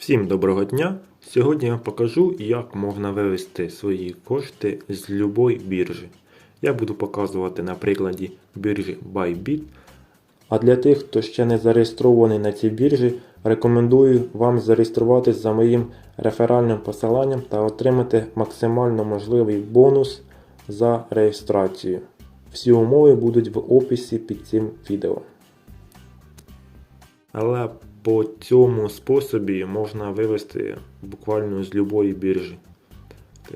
Всім доброго дня! Сьогодні я покажу, як можна вивести свої кошти з любої біржі. Я буду показувати на прикладі біржі Bybit. А для тих, хто ще не зареєстрований на цій біржі, рекомендую вам зареєструватись за моїм реферальним посиланням та отримати максимально можливий бонус за реєстрацію. Всі умови будуть в описі під цим відео. Але по цьому способі можна вивести буквально з любої біржі.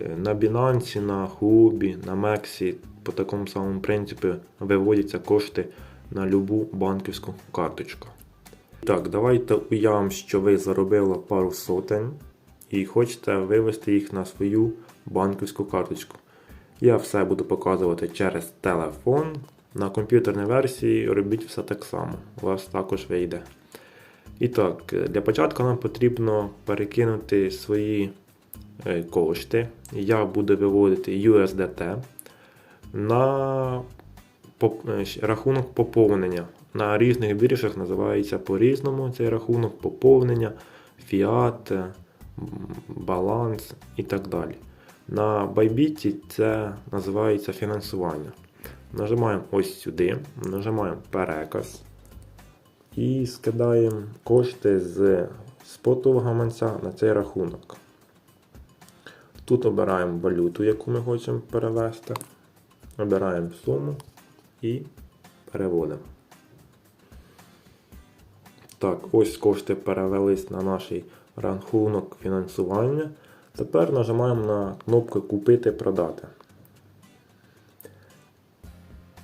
Е, На Binance, на Huobi, на Mexi по такому самому принципі виводяться кошти на любу банківську карточку. Так, давайте уявимо, що ви заробили пару сотень і хочете вивести їх на свою банківську карточку. Я все буду показувати через телефон. На комп'ютерній версії робіть все так само. У вас також вийде. І так, для початку нам потрібно перекинути свої е, кошти. Я буду виводити USDT на е, рахунок поповнення. На різних біржах називається по-різному цей рахунок поповнення, фіат, е, баланс і так далі. На Bybit це називається фінансування. Нажимаємо ось сюди, нажимаємо переказ і скидаємо кошти з спотового гаманця на цей рахунок. Тут обираємо валюту, яку ми хочемо перевести. Обираємо суму і переводимо. Так, ось кошти перевелись на наш рахунок фінансування. Тепер нажимаємо на кнопку Купити продати.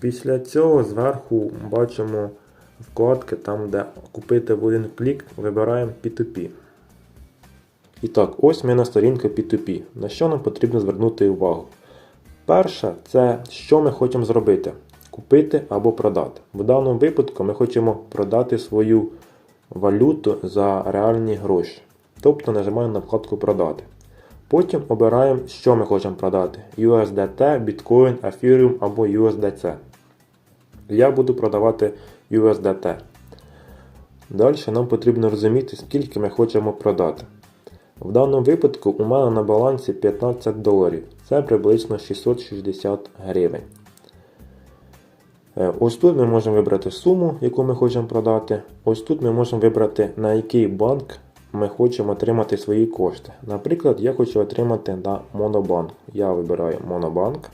Після цього зверху бачимо вкладки, там де купити в один клік, вибираємо P2P. І так, ось ми на сторінці P2P. На що нам потрібно звернути увагу? Перше, це що ми хочемо зробити: купити або продати. В даному випадку ми хочемо продати свою валюту за реальні гроші. Тобто нажимаємо на вкладку Продати. Потім обираємо, що ми хочемо продати: USDT, Bitcoin, Ethereum або USDC. Я буду продавати USDT. Далі нам потрібно розуміти, скільки ми хочемо продати. В даному випадку у мене на балансі 15 доларів. Це приблизно 660 гривень. Е, Ось тут ми можемо вибрати суму, яку ми хочемо продати. Ось тут ми можемо вибрати, на який банк ми хочемо отримати свої кошти. Наприклад, я хочу отримати на Монобанк. Я вибираю Монобанк.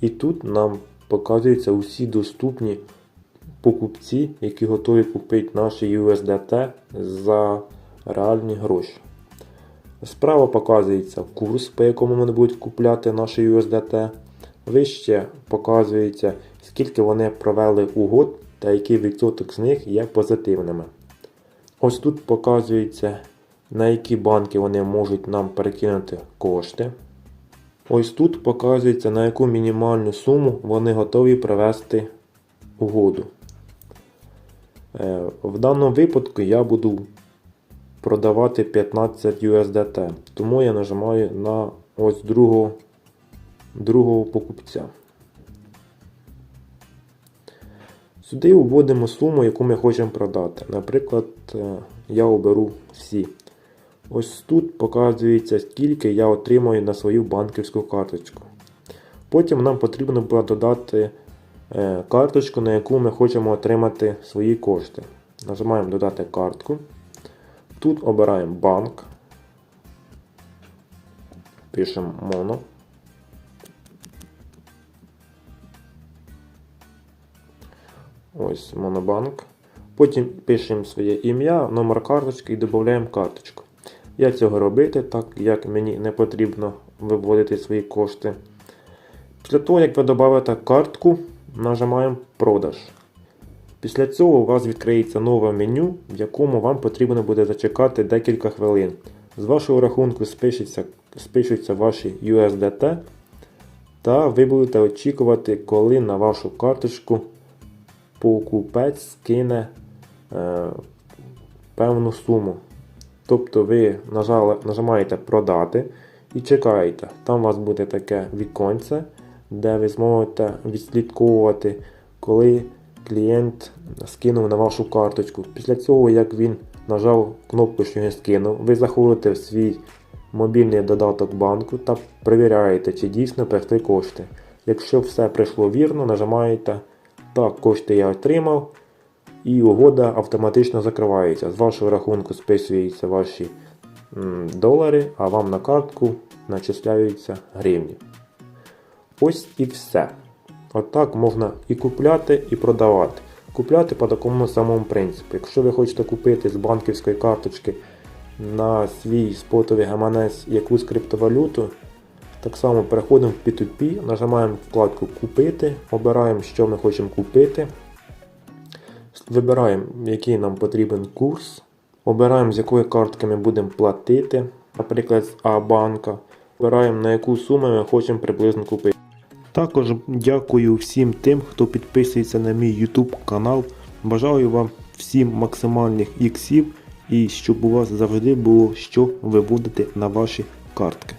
І тут нам показуються усі доступні покупці, які готові купити наші USDT за реальні гроші. Справа показується курс, по якому вони будуть купляти наші USDT. Вище показується, скільки вони провели угод та який відсоток з них є позитивними. Ось тут показується, на які банки вони можуть нам перекинути кошти. Ось тут показується, на яку мінімальну суму вони готові провести угоду. Е, В даному випадку я буду продавати 15 USDT, тому я нажимаю на ось другого, другого покупця. Сюди вводимо суму, яку ми хочемо продати. Наприклад, е, я оберу всі. Ось тут показується, скільки я отримаю на свою банківську карточку. Потім нам потрібно буде додати карточку, на яку ми хочемо отримати свої кошти. Нажимаємо Додати картку. Тут обираємо банк. Пишемо моно. Ось монобанк. Потім пишемо своє ім'я, номер карточки і додаємо карточку. Я цього робити, так як мені не потрібно виводити свої кошти. Після того, як ви додаєте картку, нажимаємо продаж. Після цього у вас відкриється нове меню, в якому вам потрібно буде зачекати декілька хвилин. З вашого рахунку спишуться, спишуться ваші USDT, та ви будете очікувати, коли на вашу карточку покупець скине е, певну суму. Тобто ви нажали, нажимаєте продати і чекаєте. Там у вас буде таке віконце, де ви зможете відслідковувати, коли клієнт скинув на вашу карточку. Після цього, як він нажав кнопку, що я скинув, ви заходите в свій мобільний додаток банку та перевіряєте, чи дійсно прийшли кошти. Якщо все прийшло вірно, нажимаєте Так, кошти я отримав, і угода автоматично закривається. З вашого рахунку списуються ваші долари, а вам на картку начисляються гривні. Ось і все. Отак можна і купляти, і продавати. Купляти по такому самому принципу. Якщо ви хочете купити з банківської карточки на свій спотовий гаманець якусь криптовалюту, так само переходимо в P2P, нажимаємо вкладку Купити, обираємо, що ми хочемо купити. Вибираємо, який нам потрібен курс. Обираємо, з якої картки ми будемо платити, наприклад, з А-банка. Обираємо, на яку суму ми хочемо приблизно купити. Також дякую всім тим, хто підписується на мій YouTube канал. Бажаю вам всім максимальних іксів і щоб у вас завжди було що виводити на ваші картки.